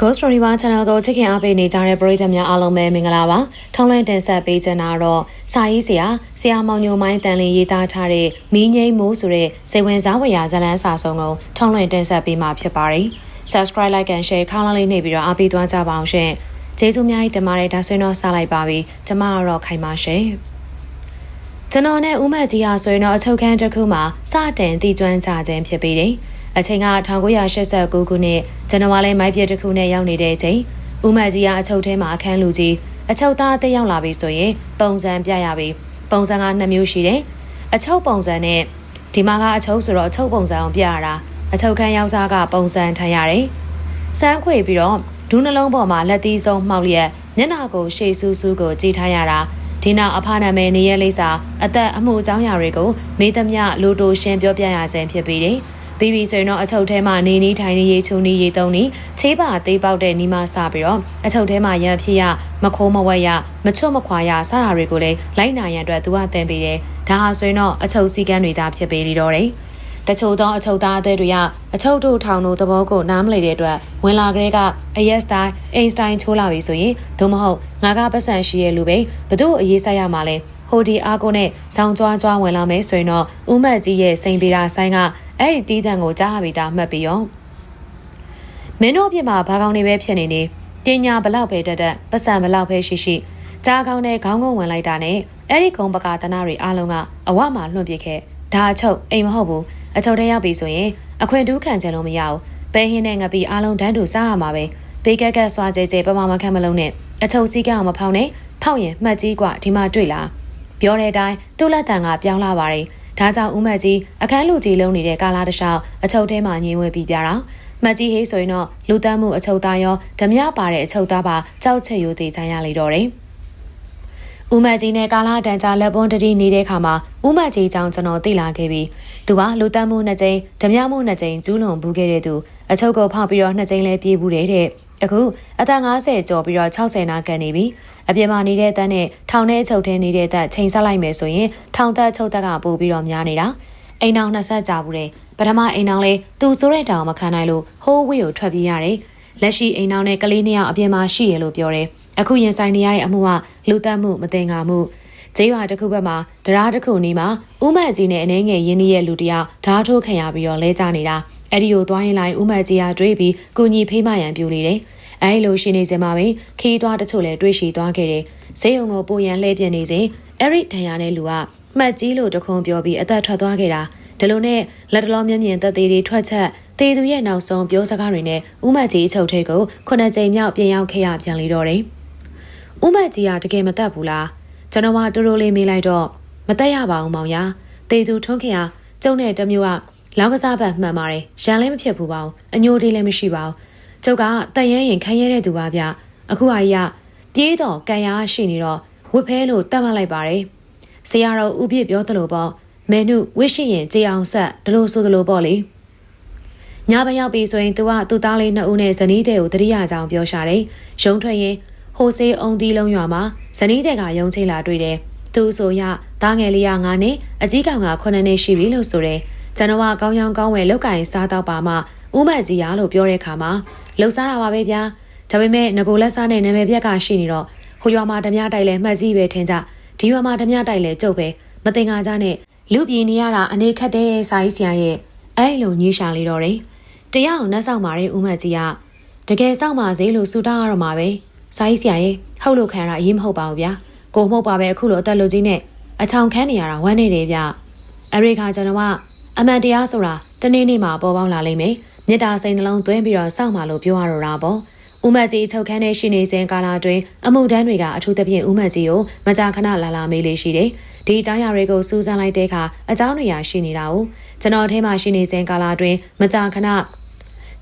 Ghost Story Bar Channel ကိုချစ်ခင်အားပေးနေကြတဲ့ပရိသတ်များအားလုံးပဲမင်္ဂလာပါ။ထုံးလွှင့်တင်ဆက်ပေးချင်တာတော့စာရေးဆရာဆရာမောင်ညိုမိုင်းတန်လင်းရေးသားထားတဲ့မီးငိမ့်မိုးဆိုတဲ့စိတ်ဝင်စားဖွယ်ရာဇာတ်လမ်းစာဆုံးကိုထုံးလွှင့်တင်ဆက်ပေးမှာဖြစ်ပါတယ်။ Subscribe Like and Share ခေါင်းလေးနှိပ်ပြီးတော့အားပေးသွားကြပါအောင်ရှင်။ကျေးဇူးများကြီးတင်ပါတယ်ဒါဆိုရင်တော့စလိုက်ပါပြီ။ကျွန်မကတော့ခိုင်ပါရှင်။ကျွန်တော်နဲ့ဦးမတ်ကြီးဟာဆိုရင်တော့အချုပ်ခန်းတစ်ခုမှာစတင်တည်ကျွမ်းကြခြင်းဖြစ်ပြီးတယ်။ အချိန်က1989ခုနှစ်ဇန်နဝါရီမိုက်ပြတစ်ခုနဲ့ရောက်နေတဲ့အချိန်ဦးမကြီးကအချုပ်ထဲမှာအခန်းလူကြီးအချုပ်သားအသက်ရောက်လာပြီဆိုရင်ပုံစံပြရပြီပုံစံကနှစ်မျိုးရှိတယ်အချုပ်ပုံစံနဲ့ဒီမှာကအချုပ်ဆိုတော့အချုပ်ပုံစံအောင်ပြရတာအချုပ်ခန်းရောက်စားကပုံစံထိုင်ရတယ်စမ်းခွေပြီးတော့ဒူးနှလုံးပေါ်မှာလက်သီးဆုံးမှောက်လျက်မျက်နှာကိုရှေ့ဆူးဆူးကိုကြည်ထားရတာဒီနောက်အဖနာမည်နေရလိမ့်စာအသက်အမှုအကြောင်းအရာတွေကိုမေးသမျှလိုတိုရှင်းပြောပြရခြင်းဖြစ်ပြီးတယ် ပြီးပြီဆိုရင်တော့အချုပ်ထဲမှာနေနေထိုင်နေရေချုံနေရေသုံးနေချေးပါသေးပေါက်တဲ့နီးမစပြီးတော့အချုပ်ထဲမှာရံဖြစ်ရမခိုးမဝက်ရမချွတ်မခွာရစတာတွေကိုလည်းလိုက်နာရန်အတွက်သူကတင်ပေးတယ်ဒါဟာဆိုရင်တော့အချုပ်စည်းကမ်းတွေသာဖြစ်ပေလိတော့တယ်တချို့သောအချုပ်သားအသည်တွေကအချုပ်တို့ထောင်တို့သဘောကိုနားမလည်တဲ့အတွက်ဝင်လာကြတဲ့ကအယက်စတိုင်းအိမ်စတိုင်းချိုးလာပြီဆိုရင်သို့မဟုတ်ငါကပတ်စံရှိရဲ့လူပဲဘသူ့အရေးဆိုင်ရမှာလဲဟိုဒီအားကိုနဲ့ဇောင်ကြွားကြွားဝင်လာမယ်ဆိုရင်တော့ဦးမတ်ကြီးရဲ့စိန်ပေတာဆိုင်က အဲ့ဒီတီးတန်ကိုကြားရပြီးသားမှတ်ပြီးရောမင်းတို့ပြစ်မှာဘာကောင်းနေပဲဖြစ်နေနေတင်ညာဘလောက်ပဲတက်တက်ပတ်စံဘလောက်ပဲရှိရှိကြားကောင်းတဲ့ခေါင်းကုန်းဝင်လိုက်တာနဲ့အဲ့ဒီကုံပကာတနာတွေအားလုံးကအဝမှာလွှင့်ပစ်ခဲ့ဒါအချုပ်အိမ်မဟုတ်ဘူးအချုပ်ထဲရောက်ပြီဆိုရင်အခွင့်တူးခံချင်လို့မရဘူးပဲဟင်းနဲ့ငပီအားလုံးတန်းတူစားရမှာပဲဘေးကက်ကက်ဆွာကြဲကြဲပမာမခန့်မလုံးနဲ့အချုပ်စည်းကအောင်မဖောင်းနဲ့ဖောက်ရင်မှတ်ကြီးกว่าဒီမှာတွေ့လားပြောတဲ့အတိုင်းသူ့လက်တံကပြောင်းလာပါတယ် ဒါကြောင့်ဦးမတ်ကြီးအခန်းလူကြီးလုံးနေတဲ့ကာလာတလျှောက်အချုပ်ထဲမှာညင်ဝဲပြီးပြတာမတ်ကြီးဟေးဆိုရင်တော့လူတန်းမှုအချုပ်သားရောဓမြပါတဲ့အချုပ်သားပါကြောက်ချက်ရိုးသေးချင်ရလေတော့တယ်ဦးမတ်ကြီးနဲ့ကာလာတန်ကြာလက်ပွန်းတတိနေတဲ့ခါမှာဦးမတ်ကြီးကြောင့်ကျွန်တော်သိလာခဲ့ပြီးသူကလူတန်းမှုနှစ်ကြိမ်ဓမြမှုနှစ်ကြိမ်ကျူးလွန်ဘူးခဲ့တဲ့သူအချုပ်ကိုဖောက်ပြီးတော့နှစ်ကြိမ်လဲပြေးဘူးတဲ့အခုအသက်50ကျော်ပြီးတော့60နာကန်နေပြီ အပြင်မှာနေတဲ့တန်းနဲ့ထောင်ထဲချုပ်ထဲနေတဲ့တက်ချိန်ဆက်လိုက်မယ်ဆိုရင်ထောင်သက်ချုပ်တက်ကပို့ပြီးတော့များနေတာအိမ်အောင်နှစ်ဆက်ကြာဘူးတယ်ပထမအိမ်အောင်လေးသူစိုးတဲ့တောင်မခံနိုင်လို့ဟိုးဝေးကိုထွက်ပြေးရတယ်လက်ရှိအိမ်အောင်နဲ့ကလေးနှစ်ယောက်အပြင်မှာရှိရလို့ပြောတယ်အခုရင်ဆိုင်နေရတဲ့အမှုကလူတက်မှုမတင်ငါမှုကျေးရွာတစ်ခုဘက်မှာတရားတစ်ခုနီးမှာဥမတ်ကြီးနဲ့အနေငယ်ရင်းနှီးရဲ့လူတယောက်ဓာတ်ထိုးခံရပြီးတော့လဲကြနေတာအဲ့ဒီကိုသွားရင်လိုက်ဥမတ်ကြီးကတွေးပြီးကုညီဖိမရန်ပြူနေတယ် အဲလိုရှိနေစမှာပဲခီးသွားတချို့လည်းတွေးရှိသွားခဲ့တယ်ဈေးုံကိုပိုရန်လှည့်ပြနေစဉ်အဲ့ဒီဒဏ်ရာနဲ့လူကမှတ်ကြီးလို့တခုံပြောပြီးအသက်ထွက်သွားခဲ့တာဒီလိုနဲ့လက်တလုံးမျက်မြင်သက်သေးတွေထွက်ချက်တေသူရဲ့နောက်ဆုံးပြောစကားတွေနဲ့ဥမတ်ကြီးအချုပ်ထဲကိုခုနှစ်ကြိမ်မြောက်ပြင်ရောက်ခဲ့ရပြန်လေတော့တယ်ဥမတ်ကြီးကတကယ်မသက်ဘူးလားကျွန်တော်ကတူတူလေးမေးလိုက်တော့မသက်ရပါဘူးမောင်ရတေသူထွန်းခင်ကကျုံနဲ့တမျိုးကလောင်းကစားပတ်မှန်ပါတယ်ရန်လည်းမဖြစ်ဘူးပါဘူးအညိုတေးလည်းမရှိပါဘူး ကျုပ်ကတန်ရဲရင်ခံရဲတဲ့သူပါဗျအခုဟာကြီးကပြေးတော့ကန်ရရှိနေတော့ဝစ်ဖဲလို့တတ်မှတ်လိုက်ပါတယ်ဆရာတော်ဦးပြည့်ပြောသလိုပေါ့မေနုဝစ်ရှိရင်ကြေအောင်ဆက်ဒလို့ဆိုသလိုပေါ့လေညဘရောက်ပြီဆိုရင်သူကသူ့သားလေးနှစ်ဦးနဲ့ဇနီးတဲ့ကိုတတိယကြောင်ပြောရှာတယ်ရုံထွက်ရင်ဟိုဆေးအုံတီးလုံးရွာမှာဇနီးတဲ့ကယုံချိလာတွေ့တယ်သူဆိုရသားငယ်လေးက9နှစ်အကြီးကောင်က9နှစ်ရှိပြီလို့ဆိုတယ်ကျွန်တော်ကကောင်းရောင်ကောင်းဝယ်လောက်ကင်စားတော့ပါမှ ဥမတ်ကြီးရလို့ပြောတဲ့အခါမှာလှုပ်ရှားတာပါပဲဗျာဒါပေမဲ့ငကိုလက်စားနဲ့နာမည်ပြက်ကရှိနေတော့ဟိုရွာမှာဓမြတိုက်လဲမှတ်စည်းပဲထင်ကြဒီရွာမှာဓမြတိုက်လဲကြုတ်ပဲမတင်ကားကြနဲ့လူပြည်နေရတာအနေခက်တဲ့စာရေးဆရာရဲ့အဲ့လိုညှိရှာလေတော့တယ်တရားအောင်နှက်ဆောင်ပါတဲ့ဥမတ်ကြီးကတကယ်စောင့်ပါစေလို့ဆူတောင်းရတော့မှာပဲစာရေးဆရာရဲ့ဟုတ်လို့ခံရတာအရေးမဟုတ်ပါဘူးဗျာကိုမှုတ်ပါပဲအခုလိုအသက်လူကြီးနဲ့အချောင်ခန်းနေရတာဝမ်းနေတယ်ဗျအရိခါကျွန်တော်ကအမှန်တရားဆိုတာတနေ့နေ့မှာပေါ်ပေါက်လာလိမ့်မယ် မြစ်တာစိန်နှလုံးသွင်းပြီးတော့စောင့်မှလို့ပြောရတော့တာပေါ့ဦးမတ်ကြီးချုပ်ခန်းနဲ့ရှိနေစဉ်ကာလအတွင်းအမှုတန်းတွေကအထူးသဖြင့်ဦးမတ်ကြီးကိုမကြာခဏလာလာမေးလေးရှိတယ်။ဒီအကြောင်းအရာတွေကိုစူးစမ်းလိုက်တဲ့အခါအကြောင်းတွေရရှိနေတာကိုကျွန်တော်ထဲမှာရှိနေစဉ်ကာလအတွင်းမကြာခဏ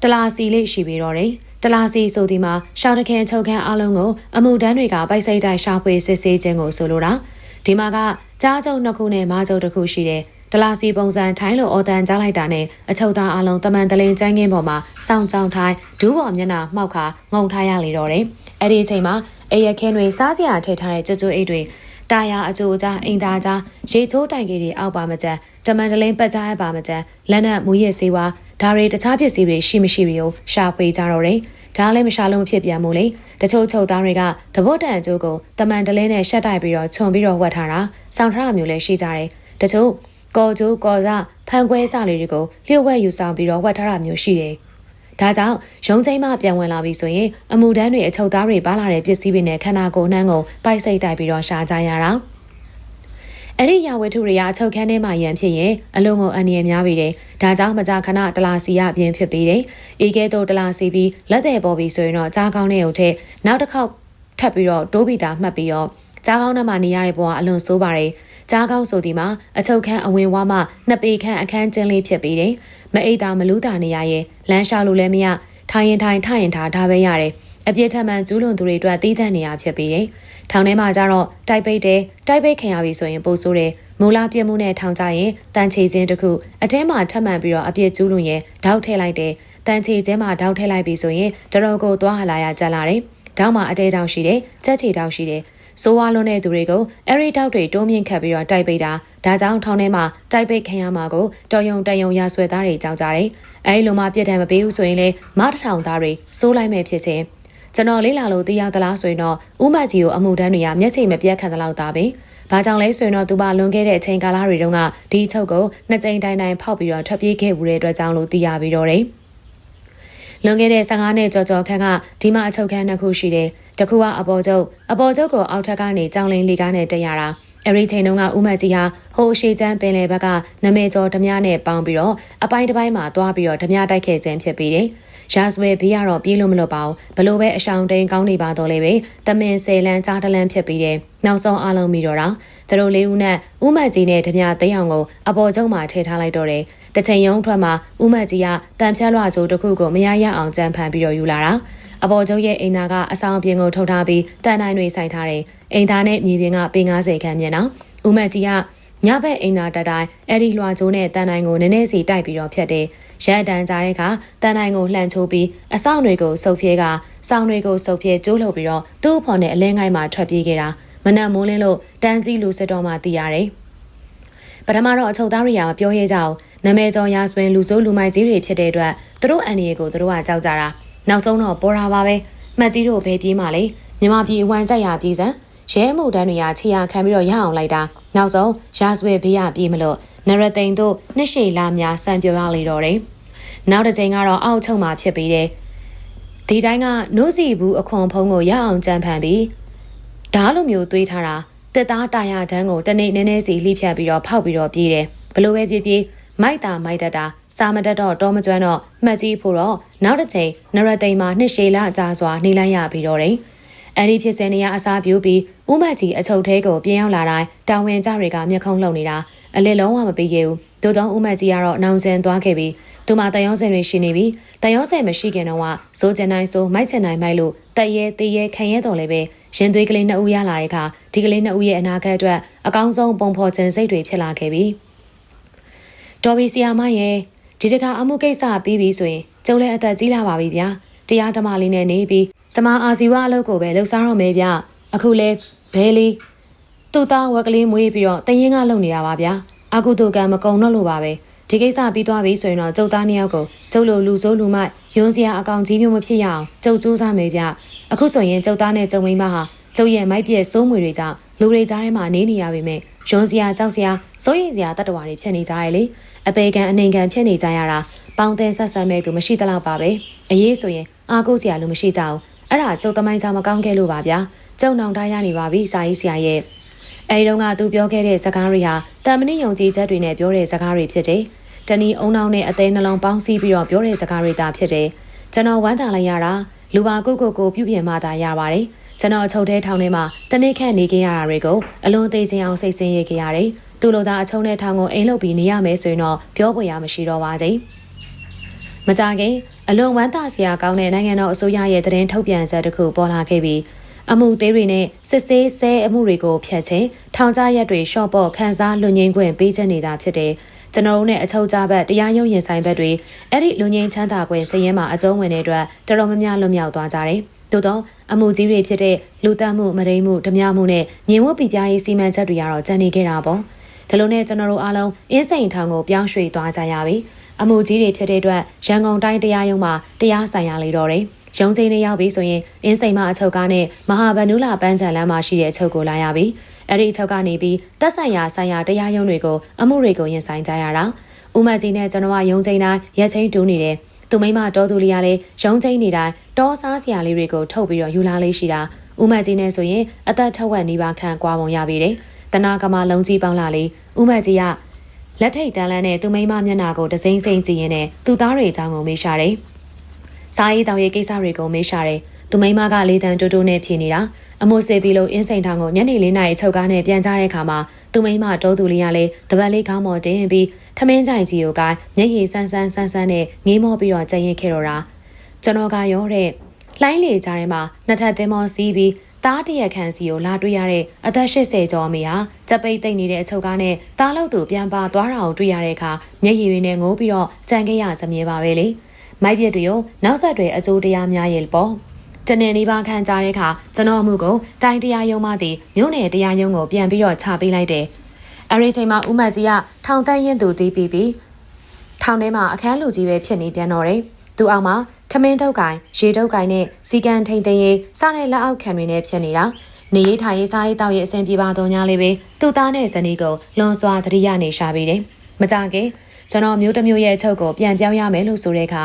တလာစီလေးရှိပြီးတော့တယ်။တလာစီဆိုဒီမှာရှောင်းတခင်ချုပ်ခန်းအလုံးကိုအမှုတန်းတွေကပိုက်စိတ်တိုင်းရှာဖွေစစ်ဆေးခြင်းကိုဆိုလိုတာ။ဒီမှာကကြားကျုံနှစ်ခုနဲ့မားကျုံတစ်ခုရှိတယ်။ ဒလာစီပုံစံထိုင်းလိုအော်တန်ကြားလိုက်တာနဲ့အချုပ်သားအလုံးတမန်တလင်းကျန်းကင်းပေါ်မှာစောင့်ကြောင်းထိုင်းဒူးပေါ်မျက်နှာမှောက်ခါငုံထားရလေတော့တယ်။အဲ့ဒီအချိန်မှာအရခင်းတွေစားစရာထည့်ထားတဲ့ကြွကြွအိတ်တွေတာယာအကျိုးကြားအိမ်သားကြားရေချိုးတိုင်ကြီးတွေအောက်ပါမကျန်တမန်တလင်းပတ်ကြားရပါမကျန်လက်နက်မူရစ်စေးဝါဒါတွေတခြားပစ္စည်းတွေရှိမရှိတွေကိုရှာဖွေကြတော့တယ်။ဒါလည်းမရှာလို့မဖြစ်ပြန်မို့လေတချို့ချုပ်သားတွေကသဘောတန်အကျိုးကိုတမန်တလင်းနဲ့ရှက်တိုက်ပြီးတော့ခြုံပြီးတော့ဝတ်ထားတာစောင့်ထားတာမျိုးလည်းရှိကြတယ်တချို့ ကော်ကျိုးကော်စားဖန်ခွဲစလေးတွေကိုလျှို့ဝှက်ယူဆောင်ပြီးတော့ဝတ်ထားတာမျိုးရှိတယ်ဒါကြောင့်ရုံးချိန်မှပြန်ဝင်လာပြီဆိုရင်အမှုတန်းတွေအချုပ်သားတွေပါလာတဲ့ပစ္စည်းတွေနဲ့ခန္ဓာကိုယ်နှမ်းကိုပိုက်စိတ်တိုက်ပြီးတော့ရှာကြရတာအဲ့ဒီရာဝတ္ထုတွေကအချုပ်ခန်းထဲမှာရန်ဖြစ်ရင်အလုံးကိုအန္တရာယ်များပြီတယ်။ဒါကြောင့်မကြာခဏတလာစီရအပြင်ဖြစ်ပြီးတယ်။အေကဲတော့တလာစီပြီးလက်တဲ့ပေါ်ပြီးဆိုရင်တော့ကြားကောင်းတဲ့ုံထက်နောက်တစ်ခေါက်ထပ်ပြီးတော့တိုးပြီးသားမှတ်ပြီးတော့ကြားကောင်းထဲမှာနေရတဲ့ဘဝအလွန်ဆိုးပါတယ်။ ကြားကောင်းဆိုဒီမှာအချုပ်ခန်းအဝင်ဝါမှနှစ်ပေခန့်အခန်းကျင်းလေးဖြစ်ပြီးတယ်။မအိတ်တာမလူးတာနေရရဲ့လမ်းလျှောက်လို့လည်းမရထိုင်ရင်ထိုင်ထိုင်ရင်ထားဒါပဲရတယ်။အပြစ်ထမှန်ကျူးလွန်သူတွေအတွက်တည်တံ့နေရဖြစ်ပြီးတယ်။ထောင်ထဲမှာကျတော့တိုက်ပိတ်တယ်တိုက်ပိတ်ခံရပြီဆိုရင်ပိုဆိုးတယ်မူလာပြစ်မှုနဲ့ထောင်ကြရင်တန်ချေခြင်းတစ်ခုအထဲမှာထပ်မံပြီးတော့အပြစ်ကျူးလွန်ရင်ဓာတ်ထည့်လိုက်တယ်တန်ချေခြင်းမှာဓာတ်ထည့်လိုက်ပြီဆိုရင်တတော်ကိုသွားဟလာရကြလာတယ်ဓာတ်မှာအတဲတောင်ရှိတယ်ကြက်ချေတောင်ရှိတယ် ဆိုးဝါးလွန်းတဲ့သူတွေကိုအဲ့ဒီတောက်တွေတိုးမြင့်ခတ်ပြီးတော့တိုက်ပိတ်တာဒါကြောင့်ထောင်ထဲမှာတိုက်ပိတ်ခံရမှာကိုတော်ယုံတယုံရဆွဲသားတွေကြောက်ကြတယ်အဲဒီလိုမှပြစ်ဒဏ်မပေးဘူးဆိုရင်လေမတထောင်သားတွေစိုးလိုက်မဲ့ဖြစ်ခြင်းကျွန်တော်လေးလာလို့သိရသလားဆိုရင်တော့ဥမကြီးကိုအမှုတန်းတွေကမျက်ခြေမပြတ်ခံသလောက်သားပဲ။ဘာကြောင့်လဲဆိုရင်တော့သူပါလွန်ခဲ့တဲ့အချိန်ကာလတွေတုန်းကဒီချုပ်ကိုနှစ်ကြိမ်တိုင်းတိုင်းဖောက်ပြီးတော့ထွက်ပြေးခဲ့မှုတဲ့အတွက်ကြောင့်လို့သိရပြီးတော့တယ်။ လွန်ခဲ့တဲ့15နှစ်ကြော်ကြော်ခန့်ကဒီမှာအချုပ်ခန်းနှစ်ခုရှိတယ်။တစ်ခုကအပေါ်ချုပ်အပေါ်ချုပ်ကိုအောက်ထပ်ကနေကြောင်လင်းလီကားနဲ့တက်ရတာ။အဲ့ဒီချိန်တုန်းကဦးမကြီးဟာဟိုရှိချမ်းပင်လယ်ဘက်ကနမဲကျော်ဓမြနဲ့ပေါင်းပြီးတော့အပိုင်းတစ်ပိုင်းမှာတွားပြီးတော့ဓမြတိုက်ခဲ့ခြင်းဖြစ်ပြီးတယ်။ ရာဇဝဲဘေးကတော့ပြေးလို့မလွတ်ပါဘူးဘလို့ပဲအရှောင်တိန်ကောင်းနေပါတော့လေပဲတမင်ဆယ်လန်းကြားတလန်းဖြစ်ပြီးတယ်နောက်ဆုံးအားလုံးပြီးတော့တာသူတို့လေးဦးနဲ့ဥမတ်ကြီးနဲ့ဓမြသိအောင်ကိုအပေါ်ကျုံမှာထည့်ထားလိုက်တော့တယ်တချိန်ရုံးထွက်မှာဥမတ်ကြီးကတန်ဖြတ်လွှာကြိုးတစ်ခုကိုမရရအောင်ကြံဖန်ပြီးတော့ယူလာတာအပေါ်ကျုံရဲ့အိမ်သားကအဆောင်ပြင်ကိုထုတ်ထားပြီးတန်တိုင်းတွေစိုက်ထားတယ်အိမ်သားနဲ့မြေပြင်ကပေ90ခန့်မြင်တော့ဥမတ်ကြီးကညဘက်အိမ်သာတတိုင်းအဲ့ဒီလွှာကျိုးနဲ့တန်တိုင်းကိုနည်းနည်းစီတိုက်ပြီးတော့ဖြတ်တယ် ရက်တန်းကြတဲ့အခါတန်တိုင်းကိုလှန်ချိုးပြီးအဆောင်တွေကိုစုပ်ဖြဲကစောင်းတွေကိုစုပ်ဖြဲကျိုးလှုပ်ပြီးတော့သူ့အဖော်နဲ့အလင်းငိုင်းမှာထွက်ပြေးခဲ့တာမနက်မိုးလင်းလို့တန်းစီလူစစ်တော်မှသိရတယ်ပထမတော့အချုပ်သားတွေကမပြောရဲကြအောင်နာမည်ကျော်ရာဆွင်လူစိုးလူမိုက်ကြီးတွေဖြစ်တဲ့အတွက်သူတို့အန်ဒီကိုသူတို့ကကြောက်ကြတာနောက်ဆုံးတော့ပေါ်တာပါပဲမှတ်ကြီးတို့ဘယ်ပြေးမှလဲမြမပြည်အဝမ်းကြိုက်ရပြည်စံရဲမှုတန်းတွေကခြေရခံပြီးတော့ရအောင်လိုက်တာနောက်ဆုံးရာဆွဲဘေးရပြေးမလို့နရသိန်တို့နှစ်ရှည်လာများစံပြောရလေတော့တယ် နောက်တစ်ချိန်ကတော့အောက်ချုပ်မှာဖြစ်ပြီးတယ်ဒီတိုင်းကနိုးစီဘူးအခွန်ဖုံးကိုရအောင်ကြံဖန်ပြီးဓားလိုမျိုးသွေးထားတာတက်သားတာယာတန်းကိုတနေ့နည်းနည်းစီလှိဖြတ်ပြီးတော့ဖောက်ပြီးတော့ပြေးတယ်ဘလို့ပဲပြေးပြေးမိုက်တာမိုက်တတာစာမတက်တော့တော့မကျွမ်းတော့မှတ်ကြီးဖို့တော့နောက်တစ်ချိန်နရသိန်မှာနှစ်ရှည်လအကြာစွာနှိလိုက်ရပြီးတော့တယ်အဲ့ဒီဖြစ်စဉ်နေရအစားပြူပြီးဥမတ်ကြီးအချုပ်သေးကိုပြင်ရောက်လာတိုင်းတာဝန်ကြတွေကမျက်ခုံးလှုပ်နေတာအလစ်လုံးဝမပြီးခဲ့ဘူး သို့တော့ဥမတ်ကြီးကတော့နောင်စင်သွားခဲ့ပြီးသူမတယောစင်တွေရှိနေပြီတယောစင်မရှိခင်တော့ကစိုးကျန်နိုင်စိုးမိုက်ချင်နိုင်မိုက်လို့တက်ရဲတေးရဲခံရဲတော်လည်းပဲရင်သွေးကလေးနှစ်ဦးရလာတဲ့အခါဒီကလေးနှစ်ဦးရဲ့အနာဂတ်အတွက်အကောင်းဆုံးပုံဖော်ခြင်းစိတ်တွေဖြစ်လာခဲ့ပြီတော်ဘီဆီယာမရဲ့ဒီတကအမှုကိစ္စပြီးပြီဆိုရင်ကျုံလည်းအသက်ကြီးလာပါပြီဗျာတရားဓမ္မလေးနဲ့နေပြီးတမအာစီဝအလုပ်ကိုပဲလှုပ်ရှားတော့မယ်ဗျအခုလဲဘဲလေးသူ့သားဝက်ကလေးမွေးပြီးတော့တရင်ကလုံနေတာပါဗျာ အကုသိုလ်ကံမကုံတော့လို့ပါပဲဒီကိစ္စပြီးသွားပြီဆိုရင်တော့ကျုပ်သားနှစ်ယောက်ကိုကျုပ်လိုလူဆိုးလူမိုက်ယွန်းစရာအကောင်ကြီးမျိုးမဖြစ်ရအောင်ကျုပ်စူးစမ်းမယ်ဗျအခုဆိုရင်ကျုပ်သားနဲ့ကျုံမိန်းမဟာကျုပ်ရဲ့မိုက်ပြည့်စိုးမွေတွေကြောင့်လူတွေကြားထဲမှာနေနေရပေမဲ့ယွန်းစရာကြောက်စရာစိုးရိမ်စရာတတ္တဝါတွေဖြစ်နေကြရလေအပေကန်အနေကန်ဖြစ်နေကြရတာပေါင်းတဲ့ဆက်ဆံမဲ့သူမရှိသလောက်ပါပဲအရေးဆိုရင်အာကိုစရာလူမရှိကြအောင်အဲ့ဒါကျုပ်သမိုင်းချမကောင်းခဲ့လို့ပါဗျာကျုံနောင်ထားရနေပါပြီစာရေးဆရာရဲ့ အဲဒီတော့ကသူပြောခဲ့တဲ့စကားတွေဟာတမဏိယုံကြည်ချက်တွေနဲ့ပြောတဲ့စကားတွေဖြစ်တယ်တဏီအုံနောက်နဲ့အသေးနှလုံးပေါင်းစည်းပြီးတော့ပြောတဲ့စကားတွေတာဖြစ်တယ်ကျွန်တော်ဝမ်းသာလိုက်ရတာလူပါကိုကိုကိုပြုပြင်မှသာရပါတယ်ကျွန်တော်အချုပ်ထဲထောင်ထဲမှာတနေ့ခန့်နေခဲ့ရတာတွေကိုအလွန်သိချင်းအောင်စိတ်ဆင်းရဲခဲ့ရတယ်သူလိုသာအချုံနဲ့ထောင်ကိုအိမ်လုပ်ပြီးနေရမယ်ဆိုရင်တော့ပြောပွေရမရှိတော့ပါဘူးမကြခင်အလွန်ဝမ်းသာစရာကောင်းတဲ့နိုင်ငံတော်အစိုးရရဲ့သတင်းထုတ်ပြန်ချက်တစ်ခုပေါ်လာခဲ့ပြီး အမှုသေးတွေနဲ့စစ်ဆေးဆဲအမှုတွေကိုဖျက်ချင်းထောင်ကြားရက်တွေရှော့ပေါ့ခန်းစားလွန်ငင်းခွင့်ပေးချက်နေတာဖြစ်တယ်ကျွန်တော်တို့နဲ့အချုပ်ကြဘက်တရားရုံးရင်ဆိုင်ဘက်တွေအဲ့ဒီလူငင်းချမ်းသာခွင့်စည်ရင်မှာအကျုံးဝင်တဲ့အတွက်တော်တော်များများလွတ်မြောက်သွားကြတယ်သို့တော့အမှုကြီးတွေဖြစ်တဲ့လူတက်မှုမရိမှုဓမြမှုနဲ့ညင်ဝတ်ပြပြရေးစီမံချက်တွေကတော့ကြံနေခဲ့တာပေါ့ဒါလိုနဲ့ကျွန်တော်တို့အားလုံးအင်းစိန်ထောင်ကိုပြောင်းရွှေ့သွားကြရပြီအမှုကြီးတွေဖြစ်တဲ့အတွက်ရန်ကုန်တိုင်းတရားရုံးမှာတရားဆိုင်ရလေတော့တယ် ရုံးချင်းနဲ့ရောက်ပြီဆိုရင်အင်းစိန်မအချုပ်ကားနဲ့မဟာဗန္ဓုလာပန်းချံလမ်းမှာရှိတဲ့အချုပ်ကိုလာရပြီအဲ့ဒီအချုပ်ကနေပြီးတက်ဆိုင်ရာဆိုင်ရာတရားရုံးတွေကိုအမှုတွေကိုရင်ဆိုင်ကြရတာဦးမကြီးနဲ့ကျွန်တော်ကရုံးချင်းတိုင်းရက်ချင်းတူးနေတယ်သူမိမတော်သူလေးကလည်းရုံးချင်းနေတိုင်းတောစားစရာလေးတွေကိုထုတ်ပြီးတော့ယူလာလေးရှိတာဦးမကြီးနဲ့ဆိုရင်အသက်ထက်ဝက်နေပါခန့်ကွာပုံရပြီတယ်တနာကမလုံးကြီးပေါင်းလာလေဦးမကြီးကလက်ထိတ်တန်းလန်းနဲ့သူမိမမျက်နှာကိုတစိမ့်စိမ့်ကြည့်ရင်းနဲ့သူ့သားတွေအကြောင်းကိုမေးရှာတယ်။ စားရေးတောင်ရေးကိစ္စတွေကိုမေးရှာတယ်။သူမိမကလေးတန်းတိုးတိုးနဲ့ဖြေနေတာ။အမိုးစေပြီးလို့အင်းစိန်ထောင်ကိုညနေလေးနာရီချုပ်ကားနဲ့ပြန်ကြတဲ့အခါမှာသူမိမတောသူလေးကလည်းတပတ်လေးကောင်းမော်တင်ပြီးထမင်းကြိုင်ကြီးကိုကမျက်ရည်ဆန်းဆန်းဆန်းဆန်းနဲ့ငေးမောပြီးတော့ကြင်ရင်ခဲ့တော့တာ။ကျွန်တော်ကရောတဲ့လှိုင်းလေကြားထဲမှာနှစ်ထပ်သင်းမောစီးပြီးတားတရက်ခန့်စီကိုလာတွေ့ရတဲ့အသက်80ကျော်အမေဟာကြပိတ်သိမ့်နေတဲ့အချုပ်ကားနဲ့တားလို့သူပြန်ပါသွားတာကိုတွေ့ရတဲ့အခါမျက်ရည်တွေနဲ့ငိုးပြီးတော့ကြံခဲ့ရစမြဲပါပဲလေ မိုက်ပြက်တွေရောနောက်ဆက်တွေအကျိုးတရားများရဲ့ပေါ့တနေ့နေပါခံကြတဲ့အခါကျွန်တော်အမှုကိုတိုင်းတရားရုံးမှသည်မြို့နယ်တရားရုံးကိုပြန်ပြီးတော့ချပေးလိုက်တယ်အဲ့ဒီချိန်မှာဦးမတ်ကြီးကထောင်တန်းရင်သူတီးပြီးပြီးထောင်ထဲမှာအခန်းလူကြီးပဲဖြစ်နေပြန်တော့တယ်သူအောင်မှာထမင်းထုတ်ကိုင်ရေထုတ်ကိုင်နဲ့စီကန်ထိန်သိမ်းရေးစတဲ့လက်အောက်ခံတွေနဲ့ဖြစ်နေတာနေရေးထိုင်ရေးစားရေးတောက်ရေးအဆင်ပြေပါတော့ညာလေးပဲသူ့သားနဲ့ဇနီးကိုလွန်စွာသတိရနေရှာပြီးတယ်မကြခင်ကျွန်တော်မျိုးတစ်မျိုးရဲ့အချုပ်ကိုပြန်ပြောင်းရမယ်လို့ဆိုတဲ့အခါ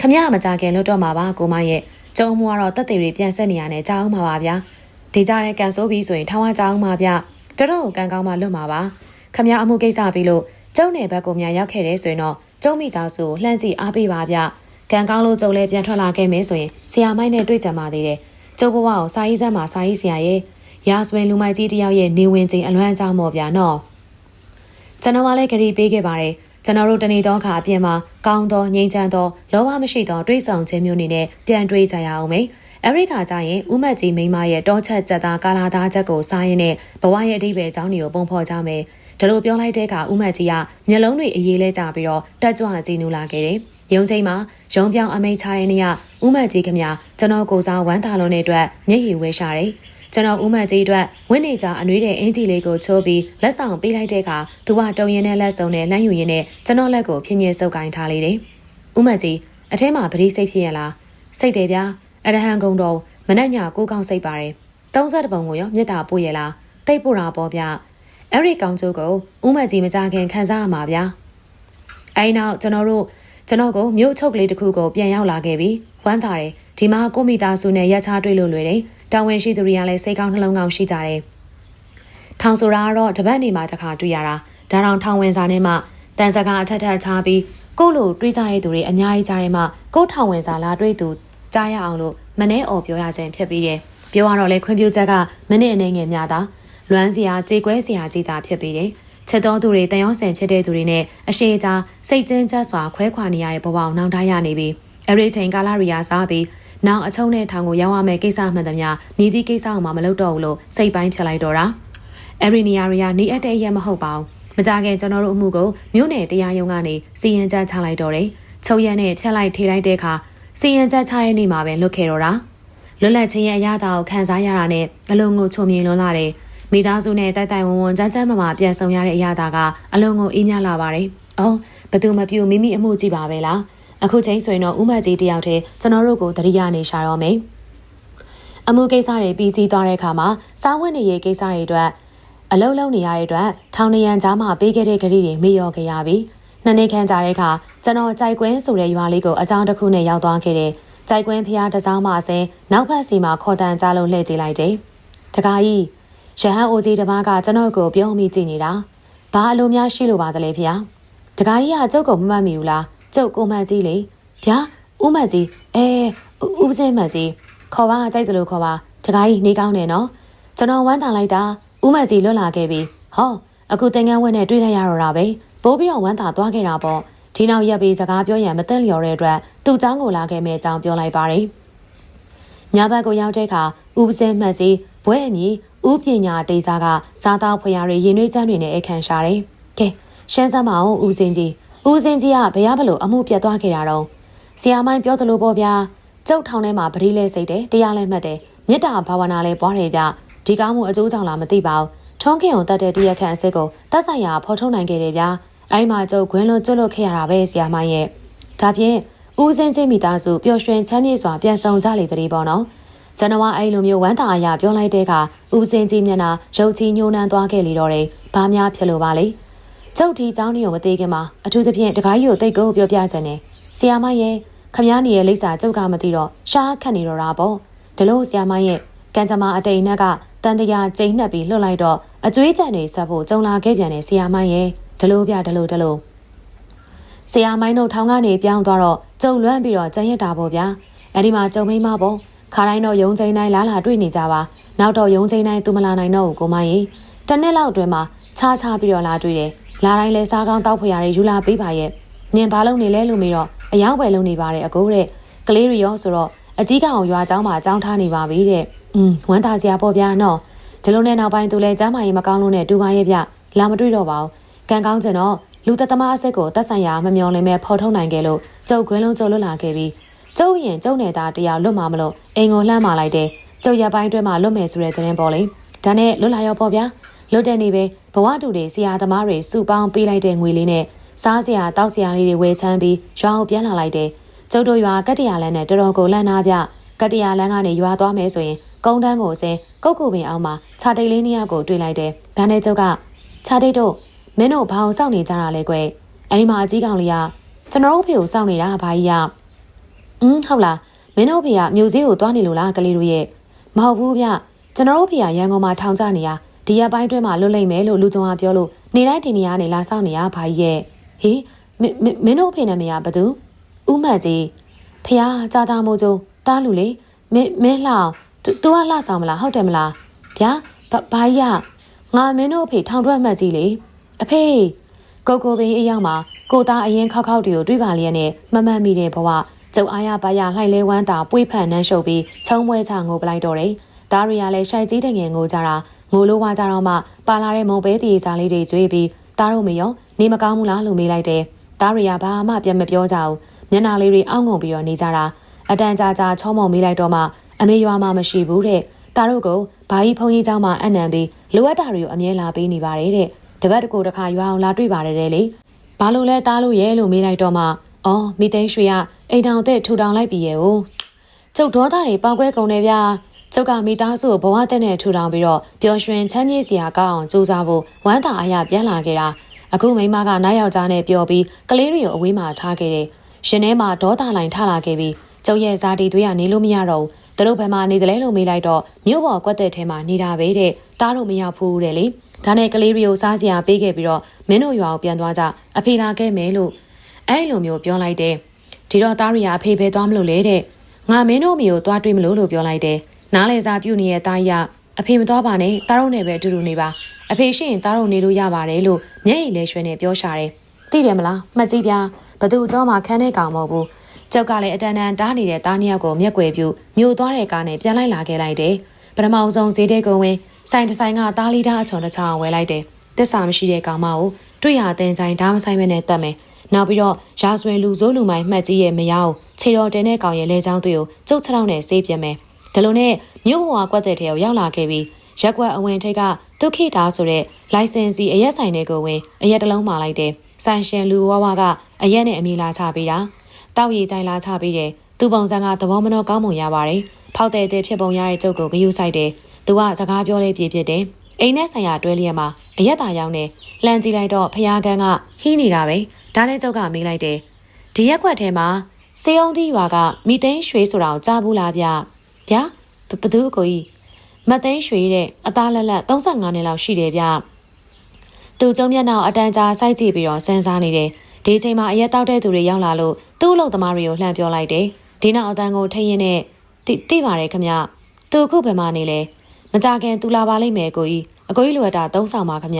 ခမရမကြခင်လို့တော့မှာပါကိုမရဲ့ကျုံမှုကတော့တက်တွေတွေပြန်ဆက်နေရတဲ့ကြောင်းမှာပါဗျာဒေကြတဲ့ကန်ဆိုးပြီးဆိုရင်ထောင်ဝကြောင်းမှာဗျတတော်ကိုကန်ကောင်းမှလွတ်မှာပါခမရအမှုကိစ္စပြီးလို့ကျုံနယ်ဘက်ကိုများရောက်ခဲ့တယ်ဆိုရင်တော့ကျုံမိသားစုကိုလှမ်းကြည့်အားပေးပါဗျကံကောင်းလို့ကျုံလည်းပြန်ထွက်လာခဲ့မယ်ဆိုရင်ဆရာမိုက်နဲ့တွေ့ကြမှာသေးတယ်ကျုပ်ဘဝကိုစာရေးစမ်းမှာစာရေးဆရာရဲ့ရာဇဝင်လူမိုက်ကြီးတယောက်ရဲ့နေဝင်ခြင်းအလွမ်းအကြောင်းပေါ့ဗျာနော်ကျွန်တော်ကလည်းကြည်ပေးခဲ့ပါတယ် ကျွန်တော်တို့တနေ့တော့ခါအပြင်မှာကောင်းသောငြိမ်းချမ်းသောလောဘမရှိသောတွေးဆောင်ခြင်းမျိုးနေနဲ့ပြန်တွေးကြရအောင်မေအရိကကြရင်ဥမတ်ကြီးမိမရဲ့တောချက်ချက်သားကာလာသားချက်ကိုစားရင်းနဲ့ဘဝရဲ့အဓိပ္ပာယ်အကြောင်းတွေကိုပုံဖော်ကြမယ်ဒါလိုပြောလိုက်တဲ့အခါဥမတ်ကြီးကမျက်လုံးတွေအေးလေးလဲကြပြီးတော့တက်ကြွကြည့်နူလာခဲ့တယ်ရုံချိန်မှာရုံပြောင်အမိတ်ချတဲ့နေ့ကဥမတ်ကြီးခမကျွန်တော်ကိုစားဝမ်းသာလုံးတဲ့အတွက်မျက်ရည်ဝဲရှာတယ် ကျွန်တော်ဦးမကြီးအတွက်ဝင်းနေကြအနှွေးတဲ့အင်ဂျီလေးကိုချိုးပြီးလက်ဆောင်ပေးလိုက်တဲ့အခါသူကတုံရင်နဲ့လက်စုံနဲ့လမ်းယူရင်းနဲ့ကျွန်တော်လက်ကိုဖြင်းညင်းစုပ်ကိုင်းထားလေးတယ်။ဦးမကြီးအထဲမှာပရိစိတ်ဖြစ်ရလား။စိတ်တယ်ဗျာ။အရဟံကုံတော်မနှက်ညာကိုကောင်းစိတ်ပါတယ်။30ပုံကိုရောမြတ်တာပို့ရလား။တိတ်ပို့တာပေါ့ဗျ။အဲ့ဒီကောင်ကျိုးကိုဦးမကြီးမကြခင်ခံစားရမှာဗျာ။အဲဒီနောက်ကျွန်တော်တို့ကျွန်တော်ကိုမြို့ချုပ်ကလေးတစ်ခုကိုပြန်ရောက်လာခဲ့ပြီးဝမ်းသာတယ်ဒီမှာကိုမိသားစုနဲ့ရက်ချတွေ့လို့လွယ်တယ် တာဝန်ရှိသူတွေကလည်းစိတ်ကောင်းနှလုံးကောင်းရှိကြတယ်။ထောင်ဆိုတာကတော့တပတ်နေမှတစ်ခါတွေ့ရတာ။ဒါတောင်ထောင်ဝင်စာနဲ့မှတန်စကားအထက်ထက်ချပြီးကို့လိုတွေးကြတဲ့သူတွေအများကြီးကြားထဲမှာကို့ထောင်ဝင်စာလာတွေးသူကြားရအောင်လို့မနှဲအော်ပြောရခြင်းဖြစ်ပြီးတယ်။ပြောရတော့လေခွင့်ပြုချက်ကမနစ်အနေငယ်များတာလွမ်းစရာကြေကွဲစရာကြီးတာဖြစ်ပြီးတယ်။ချက်တော်သူတွေတန်ရောဆန်ဖြစ်တဲ့သူတွေနဲ့အရှိအကြာစိတ်ကျဉ်ချက်စွာခွဲခွာနေရတဲ့ဘဝကိုနှောင့်ထားရနေပြီ။အဲ့ဒီချိန်ကာလရီယာစားပြီး နောက်အချုံနဲ့ထောင်ကိုရောက်ရမယ့်ကိစ္စမှန်သမျှမြည်သည့်ကိစ္စကိုမှမလုပ်တော့ဘူးလို့စိတ်ပိုင်းဖြစ်လိုက်တော့တာအဲ့ဒီနေရာတွေကနေအပ်တဲ့အရက်မဟုတ်ပါဘူးမကြခင်ကျွန်တော်တို့အမှုကိုမြို့နယ်တရားရုံးကနေစီရင်ချက်ချလိုက်တော့တယ်ချုပ်ရက်နဲ့ဖြတ်လိုက်ထိလိုက်တဲ့အခါစီရင်ချက်ချတဲ့နေ့မှာပဲလွတ်ခဲ့တော့တာလွတ်လပ်ခြင်းရဲ့အရာတာကိုခံစားရတာနဲ့အလုံးကိုချုံမြင်လွန်လာတယ်မိသားစုနဲ့တိုက်တိုင်ဝုံဝုံကြမ်းကြမ်းမမာပြန်ဆောင်ရတဲ့အရာတာကအလုံးကိုအေးမြလာပါတယ်။အော်ဘသူမပြူမိမိအမှုကြည့်ပါပဲလား။ အခုချိန်ဆိုရင်တော့ဥမကြီးတယောက်တည်းကျွန်တော်တို့ကိုတတိယနေရှာတော့မယ်အမှုကိစ္စတွေပြီးစီးသွားတဲ့အခါမှာစားဝတ်နေရေးကိစ္စတွေအတွက်အလုံးလုံးနေရတဲ့အတွက်ထောင်နေရန်ကြားမှာပေးခဲ့တဲ့ကလေးတွေမေ့လျော့ခဲ့ရပြီနှစ်နှစ်ခန့်ကြာတဲ့အခါကျွန်တော်ကြိုက်ကွင်းဆိုတဲ့ရွာလေးကိုအကြောင်းတစ်ခုနဲ့ရောက်သွားခဲ့တယ်ကြိုက်ကွင်းဖျားတစောင်းမှဆင်းနောက်ဖက်စီမှာခေါ်တန်ကြားလို့လှည့်ကြည့်လိုက်တယ်တခါကြီးရဟန်းအိုကြီးတစ်ပါးကကျွန်တော်ကိုပြောမိကြည့်နေတာဘာအလိုများရှိလို့ပါသလဲဖျားတခါကြီးကကျုပ်ကိုမမှတ်မိဘူးလား ကျုပ်ကိုမကြီးလေဗျာဦးမကြီးအဲဦးစင်းမကြီးခေါ်ပါကြိုက်တယ်လို့ခေါ်ပါတခါကြီးနေကောင်းတယ်နော်ကျွန်တော်ဝမ်းသာလိုက်တာဦးမကြီးလွတ်လာခဲ့ပြီဟောအခုတင်ငန်းဝက်နဲ့တွေ့လိုက်ရတော့တာပဲပိုးပြီးတော့ဝမ်းသာသွားခဲ့တာပေါ့ဒီနောက်ရက်ပြီးစကားပြောရန်မသက်လျော်တဲ့အတွက်သူ့เจ้าကိုလာခဲ့မယ့်အကြောင်းပြောလိုက်ပါတယ်ညဘက်ကိုရောက်တဲ့အခါဦးစင်းမှတ်ကြီးဘွဲအမီဦးပညာတေးစားကစားတောက်ဖွေရတွေရင်နှွေးချမ်းတွေနဲ့အခန့်ရှာတယ်ကဲရှမ်းစမ်းမအောင်ဦးစင်းကြီး ဦးစင်းကြီးကဘရားဘလို့အမှုပြတ်သွားခဲ့တာတော့ဆရာမိုင်းပြောသလိုပေါ့ဗျာကျုပ်ထောင်ထဲမှာပရိလဲစိတ်တယ်တရားလဲမှတ်တယ်မေတ္တာဘာဝနာလဲပွားတယ်ကြဒီကောင်းမှုအကျိုးကြောင့်လားမသိပါဘူးထုံးခင်ုံတတ်တဲ့တရက်ခန့်အစ်စ်ကိုတတ်ဆိုင်ရာဖော်ထုတ်နိုင်ခဲ့တယ်ဗျာအဲ့မှာကျုပ်ခွင်းလွန်ကျွတ်လွတ်ခဲ့ရတာပဲဆရာမိုင်းရဲ့ဒါဖြင့်ဦးစင်းချင်းမိသားစုပျော်ရွှင်ချမ်းမြေ့စွာပြန်ဆောင်ကြလေတည်းပေါ့နော်ဇန်နဝါအဲ့လိုမျိုးဝမ်းသာအရာပြောလိုက်တဲ့အခါဦးစင်းကြီးမျက်နှာရုပ်ကြီးညှိုးနှမ်းသွားခဲ့လေတော့တယ်ဘာများဖြစ်လို့ပါလဲ ကျုပ်ဒီเจ้าနေကိုမသေးခင်မှာအထူးသဖြင့်တခိုင်းကြီးကိုတိတ်ကိုပြောပြချင်တယ်ဆီယာမရဲ့ခမည်းနေရဲ့လိပ်စာကျုပ်ကမသိတော့ရှားခတ်နေတော့တာပေါ့ဒီလိုဆီယာမရဲ့ကံကြမ္မာအတိန်နဲ့ကတန်တရာကျိန်နှက်ပြီးလွတ်လိုက်တော့အကျွေးကြံတွေဆက်ဖို့ကြုံလာခဲ့ပြန်တယ်ဆီယာမရဲ့ဒီလိုပြဒီလိုဒီလိုဆရာမိုင်းတို့ထောင်ကနေပြောင်းသွားတော့ကြုံလွမ်းပြီးတော့ကြံရတာပေါ့ဗျာအဲ့ဒီမှာကြုံမိမပေါ့ခါတိုင်းတော့ယုံချိန်တိုင်းလာလာတွေ့နေကြပါနောက်တော့ယုံချိန်တိုင်းသူမလာနိုင်တော့ဘူးကိုမကြီးတနေ့လောက်အတွင်းမှာခြားခြားပြီးတော့လာတွေ့တယ် လာတိုင်းလဲစားကောင်းတောက်ဖွယ်ရယူလာပေးပါရဲ့နင်ဘာလုပ်နေလဲလို့မေးတော့အယောင်ပဲလုပ်နေပါတယ်အကိုတဲ့ကလေးရီရောဆိုတော့အကြီးကောင်ရွာเจ้าမှာအကြောင်းထားနေပါပြီတဲ့อืมဝမ်းသာစရာပေါ့ဗျာနော်ဒီလိုနဲ့နောက်ပိုင်းသူလဲကျမ်းမာရေးမကောင်းလို့နဲ့တူပါရဲ့ဗျလာမတွေ့တော့ပါဘူးကံကောင်းကျင်တော့လူသက်သမားအစ်စ်ကိုတက်ဆိုင်ရာမမျော်လင့်မဲ့ဖော်ထုတ်နိုင်ခဲ့လို့ကျုပ်ခွင်းလုံးကျုပ်လွတ်လာခဲ့ပြီးကျုပ်ရင်ကျုပ်နေတာတယောက်လွတ်မှာမလို့အိမ်ကိုလှမ်းမာလိုက်တယ်ကျုပ်ရပိုင်းတွဲမှာလွတ်မယ်ဆိုတဲ့သတင်းပေါ်လေဒါနဲ့လွတ်လာရောပေါ့ဗျာလွတ်တဲ့နေ့ပဲဘ ဝတူတွေဆရာသမားတွေစုပေါင်းပေးလိုက်တဲ့ငွေလေးနဲ့စားစရာတောက်စရာလေးတွေဝယ်ချမ်းပြီးရွာကိုပြန်လာလိုက်တယ်ကျုပ်တို့ရွာကတ္တရာလန်းနဲ့တော်တော်ကိုလန့်နာပြကတ္တရာလန်းကနေရွာသွားမယ်ဆိုရင်ကုန်းတန်းကိုစဲကုတ်ကူပင်အောင်မှာခြာတိတ်လေးနှစ်ယောက်ကိုတွေ့လိုက်တယ်ဒါနဲ့ကျုပ်ကခြာတိတ်တို့မင်းတို့ဘာအောင်စောင့်နေကြတာလဲကွယ်အဲဒီမှာအကြီးကောင်လေးကကျွန်တော်တို့ဖေကိုစောင့်နေတာဘာကြီးကอืมဟုတ်လားမင်းတို့ဖေကမြို့စည်းကိုတွားနေလို့လားကလေးတို့ရဲ့မဟုတ်ဘူးဗျကျွန်တော်တို့ဖေကရန်ကုန်မှာထောင်ကြနေရ ဒီရက်ပိုင်းတွဲမှာလွတ်လိမ့်မယ်လို့လူကြုံကပြောလို့နေတိုင်းတင်နေရနေလာစောင့်နေရဘာကြီးရဲ့ဟေးမင်းတို့ဖေနာမည်ကဘသူဥမှတ်ကြီးဖះကြာတာမိုးကျုံတားလူလေမင်းမင်းလှအောင် तू ကလှဆောင်မလားဟုတ်တယ်မလားဗျာဘာကြီးကငါမင်းတို့အဖေထောင်ထွက်မှတ်ကြီးလေအဖေကိုကိုပင်အရောက်မှာကိုသားအရင်ခောက်ခောက်တွေကိုတွေးပါလျက်နဲ့မမှန်မိတဲ့ဘဝကျုပ်အားရပါရလှိုက်လဲဝမ်းတာပွေးဖန်နှမ်းရှုပ်ပြီးချုံမွဲချငိုပလိုက်တော့တယ်။သားတွေကလည်းရှိုက်ကြီးတငယ်ငိုကြတာ ငိုလိုဝါကြတော့မှပါလာတဲ့မုံပဲတီစားလေးတွေကျွေးပြီးသားတို့မရောနေမကောင်းဘူးလားလို့မေးလိုက်တယ်။သားတွေကဘာမှပြန်မပြောကြဘူး။မျက်နှာလေးတွေအောင့်ငုံပြီးတော့နေကြတာအတန်ကြာကြာချောမော်မေးလိုက်တော့မှအမေရွာမှာမရှိဘူးတဲ့။သားတို့ကဘာကြီးဖုန်ကြီးเจ้าမှာအနံပြီးလိုအပ်တာတွေကိုအမြဲလာပေးနေပါတယ်တဲ့။တပတ်တကူတစ်ခါရွာအောင်လာတွေ့ပါတယ်တဲ့လေဘာလို့လဲတားလို့ရဲလို့မေးလိုက်တော့မှအော်မိသိန်းရွှေကအိမ်တောင်တဲ့ထူထောင်လိုက်ပြီရဲ့哦ကျုပ်ဒေါသတွေပေါက်ကွဲကုန်တယ်ဗျာ ကျုပ်ကမိသားစုကိုဘဝတက်နဲ့ထူထောင်ပြီးတော့ပျော်ရွှင်ချမ်းမြေ့စရာကောင်းအောင်ကြိုးစားဖို့ဝမ်းသာအားရပြန်လာခဲ့တာအခုမိမကနိုင်ယောက်ျားနဲ့ပြောပြီးကလေးတွေကိုအဝေးမှာထားခဲ့တယ်ရှင်ထဲမှာဒေါသလိုင်ထလာခဲ့ပြီးကျုပ်ရဲ့ဇာတိတွေကနေလို့မရတော့ဘူးသူတို့ဘယ်မှာနေတယ်လဲလို့မေးလိုက်တော့မြို့ပေါ်ကွက်တဲ့ထဲမှာနေတာပဲတဲ့တားလို့မရဘူးတဲ့လေဒါနဲ့ကလေးတွေကိုစားစရာပေးခဲ့ပြီးတော့မင်းတို့ရွာကိုပြန်သွားကြအဖေလာခဲ့မယ်လို့အဲ့လိုမျိုးပြောလိုက်တယ်ဒီတော့သားရီယာအဖေပဲသွားမလို့လေတဲ့ငါမင်းတို့မိကိုသွားတွေ့မလို့လို့ပြောလိုက်တယ် နားလေစာပြုနေတဲ့တားရအဖေမတော်ပါနဲ့တားရုံနဲ့ပဲအတူတူနေပါအဖေရှိရင်တားရုံနေလို့ရပါတယ်လို့မျက်ရည်လဲရွှဲနေပြောရှာတယ်သိတယ်မလားမှတ်ကြည့်ဗျာဘသူအကြောမှခန်းတဲ့ကောင်မဟုတ်ဘူးကျောက်ကလည်းအတန်တန်တားနေတဲ့တားနှစ်ယောက်ကိုမျက်ွယ်ပြုမြို့သွားတဲ့ကားနဲ့ပြန်လိုက်လာခဲ့လိုက်တယ်ပထမဆုံးဈေးတဲ့ကုံဝင်ဆိုင်တဆိုင်ကတားလီတားအချုံတစ်ချောင်းဝယ်လိုက်တယ်တစ္ဆာမရှိတဲ့ကောင်မကိုတွေ့ရတဲ့အတိုင်းဒါမဆိုင်မနဲ့တတ်မယ်နောက်ပြီးတော့ရာဇဝင်လူစိုးလူမိုင်မှတ်ကြီးရဲ့မယားကိုခြေတော်တင်တဲ့ကောင်ရဲ့လဲချောင်းသွေးကိုကျုပ်ချောင်းနဲ့ဆေးပြမယ် ဒီလိုနဲ့မြို့ဘဝကွက်တဲ့ထဲကိုရောက်လာခဲ့ပြီးရက်ကွက်အဝင်ထိတ်ကဒုက္ခိတာဆိုတဲ့လိုင်စင်စီအရက်ဆိုင်တွေကိုဝင်အရက်တလုံးမှာလိုက်တယ်ဆိုင်ရှင်လူဝဝကအရက်နဲ့အမီလာချပေးတာတောက်ရည်ကြိုင်လာချပေးတယ်သူပုံစံကသဘောမနှောကောင်းမွန်ရပါတယ်ဖောက်တဲ့တဲ့ဖြစ်ပုံရတဲ့ကျုပ်ကိုဂယုဆိုင်တယ်သူကစကားပြောလေးပြဖြစ်တယ်အိမ်နဲ့ဆိုင်ရာတွဲလျက်မှာအရက်တာရောက်နေလှမ်းကြည့်လိုက်တော့ဖျားကန်းကဟီးနေတာပဲဒါနဲ့ကျုပ်ကမေးလိုက်တယ်ဒီရက်ခွက်ထဲမှာစေအောင်သီးရွာကမိသိန်းရွှေဆိုတာကိုကြားဘူးလားဗျ ဗျာဘသူအကိုကြီးမသိန်းရွှေတဲ့အသားလက်လက်35နှစ်လောက်ရှိတယ်ဗျသူကျုံမျက်နှာအတန်းကြားစိုက်ကြည့်ပြီးတော့စဉ်းစားနေတယ်ဒီချိန်မှာအရက်တောက်တဲ့သူတွေရောက်လာလို့သူ့အလုပ်သမားတွေကိုလှမ်းပြောလိုက်တယ်ဒီနောက်အတန်းကိုထိရင်နဲ့တိတိပါတယ်ခမသူအခုဘယ်မှာနေလဲမကြခင်သူလာပါလိမ့်မယ်ကိုကြီးအကိုကြီးလိုအပ်တာသုံးဆောင်ပါခမ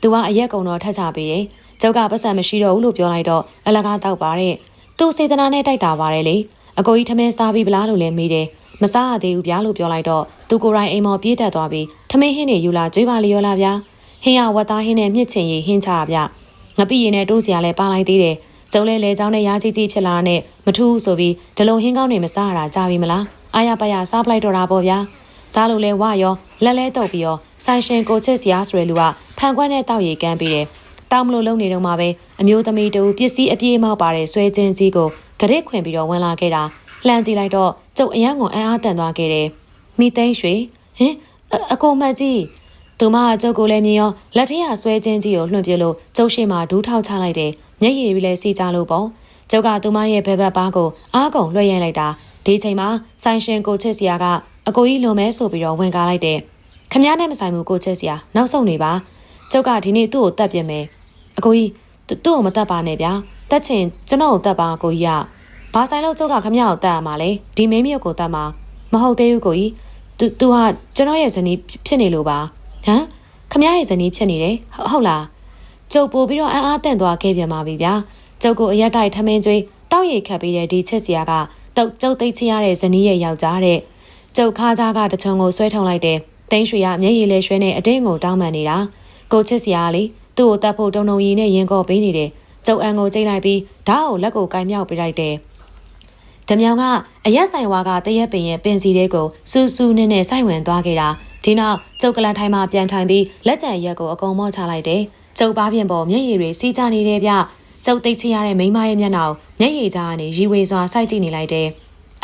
သူကအရက်ကုံတော့ထက်ချပေးတယ်ကျုပ်ကပတ်စံမရှိတော့ဘူးလို့ပြောလိုက်တော့အလကားတောက်ပါတဲ့သူစေတနာနဲ့တိုက်တာပါတယ်လေအကိုကြီးထမင်းစားပြီးဗလားလို့လည်းမေးတယ် မစားရသေးဘူးဗျာလို့ပြောလိုက်တော့သူကိုယ်တိုင်အိမ်မော်ပြေးတက်သွားပြီးထမင်းဟင်းနေယူလာကြွေးပါလျော်လာဗျာဟင်းရဝတ်သားဟင်းနဲ့မြင့်ချင်ရီဟင်းချဗျငပိရင်နဲ့တိုးစရာလည်းပါလိုက်သေးတယ်ကျုံလဲလဲချောင်းနဲ့ရာကြီးကြီးဖြစ်လာတဲ့မထူးဆိုပြီးဒလုံဟင်းကောင်းတွေမစားရတာကြာပြီမလားအာရပါရစားပလိုက်တော့တာပေါ့ဗျာစားလို့လဲဝရောလက်လဲတုပ်ပြီးရောဆိုင်ရှင်ကိုချစ်စရာဆိုရလူကဖန်ခွက်နဲ့တောက်ရီကမ်းပြီးတယ်တောင်းမလို့လုံနေတော့မှပဲအမျိုးသမီးတူပစ္စည်းအပြေးမောက်ပါတဲ့ဆွဲချင်းကြီးကိုဂရက်ခွင်ပြီးတော့ဝင်လာခဲ့တာလှမ်းကြည့်လိုက်တော့ ကျုပ်အယံကိုအံ့အားတန်သွားခဲ့တယ်မိသိန်းရွှေဟင်အအကိုမကြီးသူမကကျုပ်ကိုလည်းမြင်ရောလက်ထက်ရဆွဲချင်းကြီးကိုလွှင့်ပြလို့ကျုပ်ရှိမှဒူးထောက်ချလိုက်တယ်မျက်ရည်ပြီးလဲစီကြလို့ပေါ့ကျုပ်ကသူမရဲ့ဘဲဘက်ပါးကိုအားကုန်လွှဲရိုက်လိုက်တာဒီချိန်မှာဆိုင်ရှင်ကိုချစ်စရာကအကိုကြီးလွန်မဲဆိုပြီးတော့ဝင်ကားလိုက်တယ်ခမည်းနဲ့မဆိုင်ဘူးကိုချစ်စရာနောက်ဆုံးနေပါကျုပ်ကဒီနေ့သူ့ကိုတတ်ပြင်မယ်အကိုကြီးသူ့ကိုမတတ်ပါနဲ့ဗျာတက်ချင်ကျွန်တော်ကိုတတ်ပါအကိုကြီးက ဘာဆိုင်လို့ကျုပ်ကခမည်းကိုတတ်ရမှာလဲဒီမင်းမြုပ်ကိုတတ်မှာမဟုတ်သေးဘူးကိုကြီးသူသူဟာကျွန်တော်ရဲ့ဇနီးဖြစ်နေလို့ပါဟမ်ခမည်းရဲ့ဇနီးဖြစ်နေတယ်ဟုတ်ဟုတ်လားကျုပ်ပို့ပြီးတော့အံ့အားတင့်သွားခဲ့ပြန်ပါပြီဗျာကျုပ်ကိုအရက်တိုက်ထမင်းကျွေးတောက်ရိတ်ခတ်ပြီးတဲ့ဒီချစ်စရာကတုတ်ကျုပ်သိချရတဲ့ဇနီးရဲ့ယောက်ျားတဲ့ကျုပ်ခါးကြားကတချုံကိုဆွဲထုံလိုက်တယ်တင်းရွှေကမျက်ရည်လဲရွှဲနဲ့အတင်းကိုတောင်းပန်နေတာကိုချစ်စရာကလေသူ့ကိုတတ်ဖို့တုံတုံရီနဲ့ရင်ကောပေးနေတယ်ကျုပ်အန်ကိုကျိတ်လိုက်ပြီးဓာတ်ကိုလက်ကိုကင်မြောက်ပေးလိုက်တယ် ဓမြောင်ကအရက်ဆိုင်ဝါကတရက်ပင်ရဲ့ပင်စီတဲ့ကိုစူးစူးနဲ့နဲ့စိုက်ဝင်သွားခဲ့တာဒီနောက်ကျုပ်ကလန်ထိုင်မှပြန်ထိုင်ပြီးလက်ကျန်ရက်ကိုအကုန်မော့ချလိုက်တယ်ကျုပ်ပါပြင်ပေါ်မျက်ရည်တွေစီးကြနေတယ်ဗျကျုပ်သိချရတဲ့မိန်းမရဲ့မျက်နှာကိုမျက်ရည်ကြားကနေရီဝေစွာစိုက်ကြည့်နေလိုက်တယ်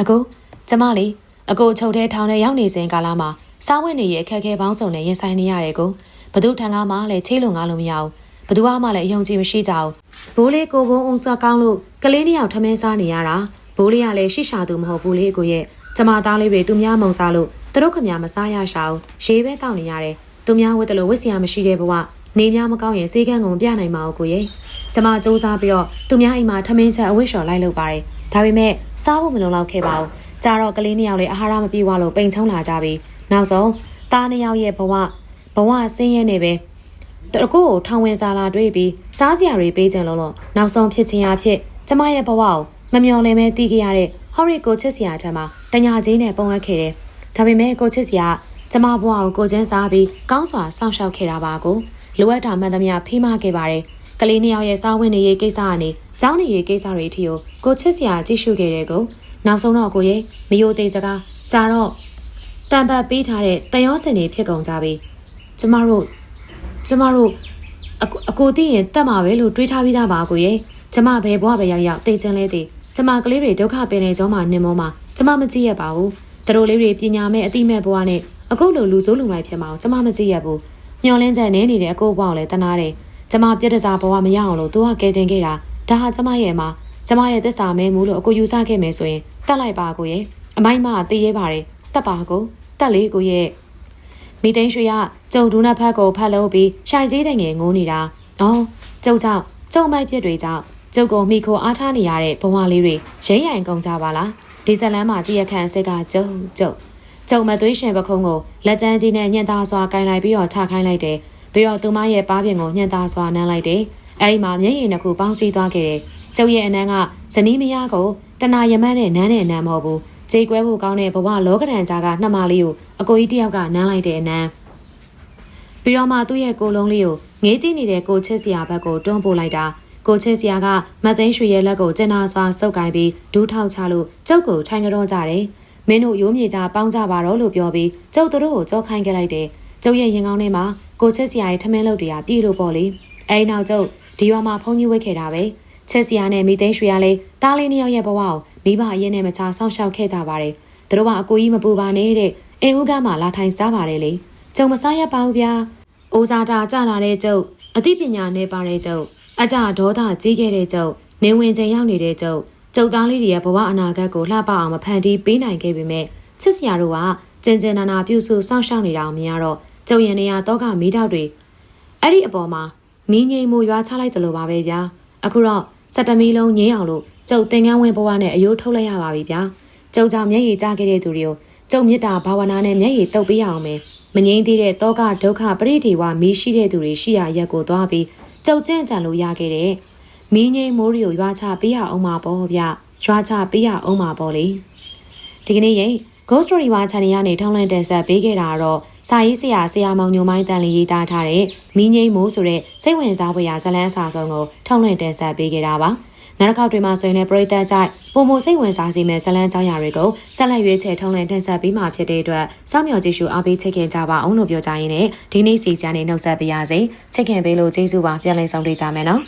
အကိုကျမလေးအကိုချုပ်ထဲထောင်ထဲရောက်နေစဉ်ကာလမှာစားဝတ်နေရအခက်အခဲပေါင်းစုံနဲ့ရင်ဆိုင်နေရတယ်ကိုဘသူထံကမှလည်းချေးလို့ငါလို့မရဘူးဘသူမှလည်းအယုံကြည်မရှိကြဘူးဘိုးလေးကိုဘုံအောင်စွာကောင်းလို့ကလေးနှစ်ယောက်ထမင်းစားနေရတာ ဘိုးလေးကလည်းရှိရှာသူမဟုတ်ဘူးလေကိုရဲ့ကျမသားလေးတွေသူများမုံစားလို့သူတို့ခမမစားရရှာဘူးရေးပဲတောက်နေရတယ်သူများဝတ်တယ်လို့ဝတ်စရာမရှိတဲ့ဘဝနေများမကောင်းရင်စေကန်းကိုမပြနိုင်ပါဘူးကိုရဲ့ကျမစူးစမ်းပြီးတော့သူများအိမ်မှာထမင်းချက်အဝတ်လျှော်လိုက်လုပ်ပါတယ်ဒါပေမဲ့စားဖို့မလုံလောက်ခဲ့ပါဘူးကြတော့ကလေးနှစ်ယောက်လေးအာဟာရမပြည့်ဝလို့ပိန်ချုံလာကြပြီနောက်ဆုံးသားနှစ်ယောက်ရဲ့ဘဝဘဝဆင်းရဲနေပဲတကူကိုထောင်ဝင်စားလာတွေ့ပြီးစားစရာတွေပေးခြင်းလုံးလုံးနောက်ဆုံးဖြစ်ခြင်းအဖြစ်ကျမရဲ့ဘဝကို မမျော်လင့်မဲတီးခဲ့ရတဲ့ဟော်ရီကိုချစ်စရာထံမှာတညာချင်းနဲ့ပုံအပ်ခဲ့တယ်။ဒါပေမဲ့ကိုချစ်စရာကျမဘဝကိုကိုချင်းစားပြီးကောင်းစွာစောင့်ရှောက်ခဲ့တာပါကိုလိုအပ်တာမှန်သမျှဖေးမခဲ့ပါတယ်။ကလေးနှစ်ယောက်ရဲ့စားဝတ်နေရေးကိစ္စကနေကျောင်းနေရေးကိစ္စတွေအထိကိုကိုချစ်စရာကြည့်ရှုခဲ့တဲ့ကိုနောက်ဆုံးတော့ကိုရဲ့မယိုသေးစကားကြာတော့တန်ပတ်ပေးထားတဲ့တန်ရောစင်တွေဖြစ်ကုန်ကြပြီ။ကျမတို့ကျမတို့အကိုအကိုသိရင်တတ်မှာပဲလို့တွေးထားပြီးသားပါကိုရဲ့ကျမဘယ်ဘဝပဲရောက်ရောက်သိချင်းလဲသိ ကျမကလေးတွေဒုက္ခပင်နေကြောမှာနင်မောမှာကျမမကြည့်ရပါဘူးသူတို့လေးတွေပညာမဲ့အတိမဲ့ဘဝနဲ့အခုလိုလူစိုးလူမိုက်ဖြစ်မှာကျမမကြည့်ရဘူးမျောလင်းချက်နေနေတဲ့အကိုဘဝကိုလည်းတနာတယ်ကျမပြည့်တစားဘဝမရအောင်လို့သူကကဲတင်ခဲ့တာဒါဟာကျမရဲ့မှာကျမရဲ့သစ္စာမဲမှုလို့အကိုယူဆခဲ့မယ်ဆိုရင်တတ်လိုက်ပါကိုရဲ့အမိုက်မသိရဲပါတယ်တတ်ပါကိုတတ်လေးကိုရဲ့မိသိန်းရွှေကကျုံဒူးနတ်ဖက်ကိုဖတ်လို့ပြီးရှိုင်ကြီးတဲ့ငယ်ငိုးနေတာ။အော်ကျုံကြောင့်ကျုံမိုက်ပြစ်တွေကြောင့် ကျုပ်ကိုမိခိုအားထားနေရတဲ့ဘဝလေးတွေရိမ့်ရိုင်ကုန်ကြပါလား။ဒီဇလန်းမှာကြည်ရခန့်စစ်ကကျုံကျုံကျုံမသွေးရှင်ပခုံးကိုလက်ကျန်းကြီးနဲ့ညှက်သားစွာကင်လိုက်ပြီးတော့ထခိုင်းလိုက်တယ်။ပြီးတော့သူမရဲ့ပါးပြင်ကိုညှက်သားစွာနမ်းလိုက်တယ်။အဲဒီမှာမျက်ရည်နှစ်ခုပေါင်းစည်းသွားခဲ့တယ်။ကျုပ်ရဲ့အနမ်းကဇနီးမယားကိုတနာရမန်းနဲ့နန်းနဲ့နန်းမဟုတ်ဘူး။ကြေကွဲဖို့ကောင်းတဲ့ဘဝလောကဒဏ်ကြားကနှမလေးကိုအကိုကြီးတယောက်ကနမ်းလိုက်တဲ့အနမ်းပြီးတော့မှသူ့ရဲ့ကိုလုံးလေးကိုငေးကြည့်နေတဲ့ကိုချစ်စရာဘက်ကိုတွန်းပို့လိုက်တာ ကိုချစ်စရာကမသိန်းရွှေရဲ့လက်ကိုကျင်နာစွာစုပ်ကိုင်ပြီးဒူးထောက်ချလို့ကျုပ်ကိုထိုင်ကြတော့ကြတယ်မင်းတို့ရိုးမြေကြပေါင်းကြပါတော့လို့ပြောပြီးကျုပ်တို့ကိုကြောခိုင်းခဲ့လိုက်တယ်ကျုပ်ရဲ့ရင်ကောင်းထဲမှာကိုချစ်စရာရဲ့ထမင်းလုပ်တွေကပြည်လို့ပေါ့လေအဲဒီနောက်ကျုပ်ဒီရွာမှာဖုန်းကြီးဝိတ်ခဲ့တာပဲချစ်စရာနဲ့မိသိန်းရွှေရလေးတားလေးနှစ်ယောက်ရဲ့ဘဝကိုမိဘအရင်နဲ့မချဆောင်းရှောက်ခဲ့ကြပါတယ်သူတို့ကအကိုကြီးမပူပါနဲ့တဲ့အင်ဦးကမှလာထိုင်စားပါတယ်လေကျုံမစားရပါဘူးဗျာအိုဇာတာကြလာတဲ့ကျုပ်အသိပညာနဲ့ပါတဲ့ကျုပ် အတ္တဒေါသကြီးခဲ့တဲ့ကျုပ်နေဝင်ချိန်ရောက်နေတဲ့ကျုပ်ကျုပ်သားလေးတွေရဲ့ဘဝအနာဂတ်ကိုလှပအောင်မဖန်တီးပေးနိုင်ခဲ့ပေမဲ့ချစ်စရာတို့ကကြင်ကြင်နာနာပြုစုစောင့်ရှောက်နေတာကိုမြင်ရတော့ကျုပ်ရင်နေရတော့ကမီးတောက်တွေအဲ့ဒီအပေါ်မှာမင်းငိမ်မှုရွာချလိုက်တယ်လို့ပါပဲဗျာအခုတော့စက်တမီလုံးငင်းအောင်လို့ကျုပ်တင်ကန်းဝင်ဘဝနဲ့အယိုးထုတ်လိုက်ရပါပြီဗျာကျုပ်ကြောင့်မျက်ရည်ကျခဲ့တဲ့သူတွေကိုကျုပ်မြတ်တာဘာဝနာနဲ့မျက်ရည်တုပ်ပေးရအောင်မယ်မငိမ့်သေးတဲ့တောကဒုက္ခပရိဒီဝမီးရှိတဲ့သူတွေရှိရာရက်ကိုသွားပြီး ကြုတ်ကျင့်ကြံလို့ရခဲ့တဲ့မင်းငိမ့်မိုးရီကိုရွာချပေးရအောင်ပါပေါ့ဗျရွာချပေးရအောင်ပါပေါ့လေဒီကနေ့ရဲ့ Ghost Story ဝါ channel ကနေထောင်းလန့်တင်ဆက်ပေးခဲ့တာကတော့စာရေးဆရာဆရာမောင်ညိုမိုင်းတန်လီရေးသားထားတဲ့မင်းငိမ့်မိုးဆိုတဲ့စိတ်ဝင်စားဖွယ်ရာဇလန်းအစာဆုံးကိုထောင်းလန့်တင်ဆက်ပေးခဲ့တာပါ နောက်တစ်ခေါက်တွေမှာဆိုရင်လည်းပရိသတ်ကြိုက်ပုံမစိတ်ဝင်စားစေမယ့်ဇလန်းကြောင်းရာတွေကိုဆက်လက်ရွေးချယ်ထုံးလင်းတင်ဆက်ပေးမှာဖြစ်တဲ့အတွက်စောင့်မျှော်ကြည့်ရှုအားပေးချစ်ခင်ကြပါအောင်လို့ပြောကြရင်းနဲ့ဒီနေ့စီစံနေနှုတ်ဆက်ပေးရစေချစ်ခင်ပေးလို့ကျေးဇူးပါပြန်လည်ဆောင်တွေ့ကြမယ်နော်